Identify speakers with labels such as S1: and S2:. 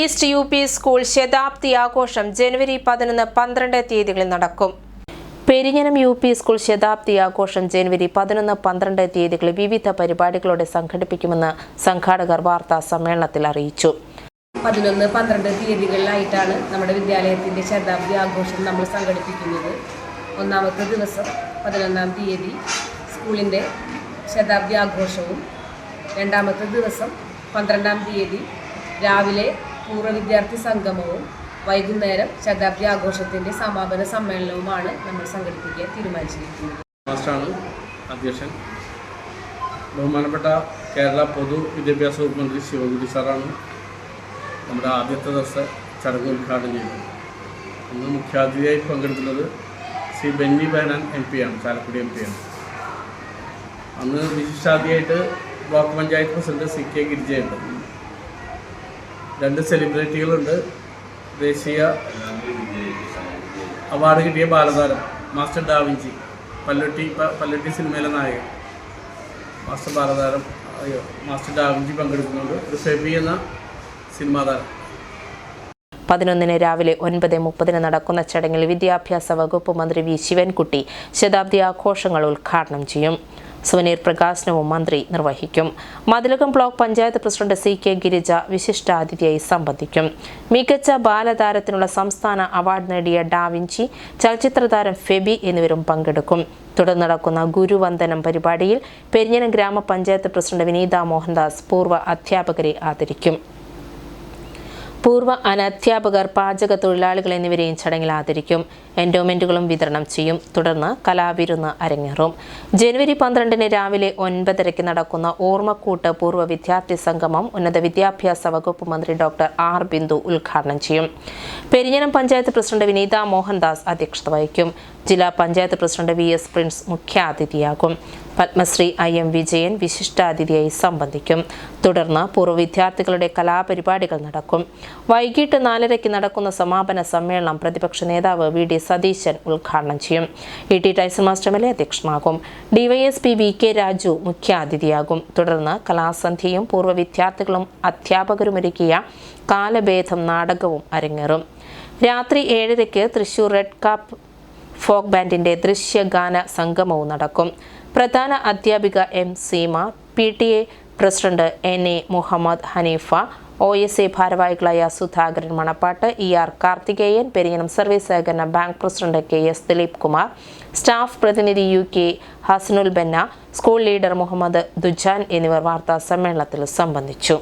S1: East U P school ശതാബ്ദി ആഘോഷം ജനുവരി പതിനൊന്ന് പന്ത്രണ്ട് തീയതികളിൽ നടക്കും. പെരിഞ്ഞനം യു പി സ്കൂൾ ശതാബ്ദി ആഘോഷം ജനുവരി പതിനൊന്ന് പന്ത്രണ്ട് തീയതികളിൽ വിവിധ പരിപാടികളോടെ സംഘടിപ്പിക്കുമെന്ന് സംഘാടകർ വാർത്താ സമ്മേളനത്തിൽ അറിയിച്ചു.
S2: പതിനൊന്ന് പന്ത്രണ്ട് തീയതികളിലായിട്ടാണ് നമ്മുടെ വിദ്യാലയത്തിന്റെ ശതാബ്ദി ആഘോഷം നമ്മൾ സംഘടിപ്പിക്കുന്നത്. ഒന്നാമത്തെ ദിവസം പതിനൊന്നാം തീയതി സ്കൂളിന്റെ ശതാബ്ദി ആഘോഷവും രണ്ടാമത്തെ ദിവസം പന്ത്രണ്ടാം തീയതി രാവിലെ പൂർവ വിദ്യാർത്ഥി സംഗമവും വൈകുന്നേരം ശതാബ്ദി ആഘോഷത്തിന്റെ സമാപന സമ്മേളനവുമാണ് നമ്മൾ സംഘടിപ്പിക്കാൻ തീരുമാനിച്ചിരിക്കുന്നത്.
S3: അധ്യക്ഷൻ. ബഹുമാനപ്പെട്ട കേരള പൊതു വിദ്യാഭ്യാസ വകുപ്പ് മന്ത്രി ശിവകുട്ടി സാറാണ് നമ്മുടെ ആദ്യത്തെ ദിവസം ചടങ്ങ് ഉദ്ഘാടനം ചെയ്തത്. ഇന്ന് മുഖ്യാതിഥിയായി പങ്കെടുക്കുന്നത് ശ്രീ ബെന്നി ബഹനാൻ എം പി ആണ് ചാലക്കുടി എം പി ആണ്. അന്ന് വിശിഷ്ടാതിയായിട്ട് block panchayat president C K ഗിരിജയുണ്ട് രണ്ട് സെലിബ്രിറ്റികളുണ്ട് ദേശീയ അവാർഡ് കിട്ടിയ ബാലതാരം മാസ്റ്റർ ഡാവിഞ്ചി പല്ലൊട്ടി പല്ലുട്ടി സിനിമയിലെ നായകൻ. മാസ്റ്റർ ബാലതാരം അയ്യോ മാസ്റ്റർ ഡാവിഞ്ചി പങ്കെടുക്കുന്നുണ്ട്. ഒരു ഫെബി എന്ന സിനിമാ താരം.
S1: പതിനൊന്നിന് രാവിലെ ഒൻപത് മുപ്പതിന് നടക്കുന്ന ചടങ്ങിൽ വിദ്യാഭ്യാസ വകുപ്പ് മന്ത്രി വി. ശിവൻകുട്ടി ശതാബ്ദി ആഘോഷങ്ങൾ ഉദ്ഘാടനം ചെയ്യും. സുവനീർ പ്രകാശനവും മന്ത്രി നിർവഹിക്കും. Mathilakam block panchayat president C K Girija വിശിഷ്ടാതിഥിയായി സംബന്ധിക്കും. മികച്ച ബാലതാരത്തിനുള്ള സംസ്ഥാന അവാർഡ് നേടിയ ഡാവിഞ്ചി ചലച്ചിത്ര താരം ഫെബി എന്നിവരും പങ്കെടുക്കും. തുടർന്ന് നടക്കുന്ന ഗുരുവന്ദനം പരിപാടിയിൽ പെരിഞ്ഞനം ഗ്രാമപഞ്ചായത്ത് പ്രസിഡന്റ് വിനീത മോഹൻദാസ് പൂർവ അധ്യാപകരെ ആദരിക്കും. പൂർവ അനധ്യാപകർ പാചക തൊഴിലാളികൾ എന്നിവരെയും ചടങ്ങിൽ ആദരിക്കും. എൻഡോമെന്റുകളും വിതരണം ചെയ്യും. തുടർന്ന് കലാവിരുന്ന് അരങ്ങേറും. ജനുവരി പന്ത്രണ്ടിന് രാവിലെ ഒൻപതരയ്ക്ക് നടക്കുന്ന ഓർമ്മക്കൂട്ട് പൂർവ വിദ്യാർത്ഥി സംഗമം ഉന്നത വിദ്യാഭ്യാസ വകുപ്പ് മന്ത്രി ഡോക്ടർ ആർ ബിന്ദു ഉദ്ഘാടനം ചെയ്യും. പെരിഞ്ഞനം പഞ്ചായത്ത് പ്രസിഡന്റ് വിനീത മോഹൻദാസ് അധ്യക്ഷത വഹിക്കും. ജില്ലാ panchayat president V S Prince മുഖ്യാതിഥിയാകും. പത്മശ്രീ ഐ എം വിജയൻ വിശിഷ്ടാതിഥിയായി സംബന്ധിക്കും. തുടർന്ന് പൂർവ വിദ്യാർത്ഥികളുടെ കലാപരിപാടികൾ നടക്കും. വൈകിട്ട് നാലരയ്ക്ക് നടക്കുന്ന സമാപന സമ്മേളനം പ്രതിപക്ഷ നേതാവ് വി ഡി സതീശൻ ഉദ്ഘാടനം ചെയ്യും. E T Tyson master M L A അധ്യക്ഷനാകും. DYSP V K Raju മുഖ്യാതിഥിയാകും. തുടർന്ന് കലാസന്ധ്യയും പൂർവ വിദ്യാർത്ഥികളും അധ്യാപകരും ഒരുക്കിയ കാലഭേദം നാടകവും അരങ്ങേറും. രാത്രി ഏഴരയ്ക്ക് തൃശൂർ റെഡ് കാപ്പ് ഫോക്ക് ബാൻഡിന്റെ ദൃശ്യഗാന സംഗമവും നടക്കും. പ്രധാന അധ്യാപിക M Seema P T A president N A Muhammad Haneefa O S A ഭാരവാഹികളായ Sudhakaran Manappatt E R Karthikeyan Periyanam service സഹകരണ bank president K S Dileep Kumar staff പ്രതിനിധി U K Hasanul Benna school leader Muhammad Dujan എന്നിവർ വാർത്താ സമ്മേളനത്തിൽ സംബന്ധിച്ചു.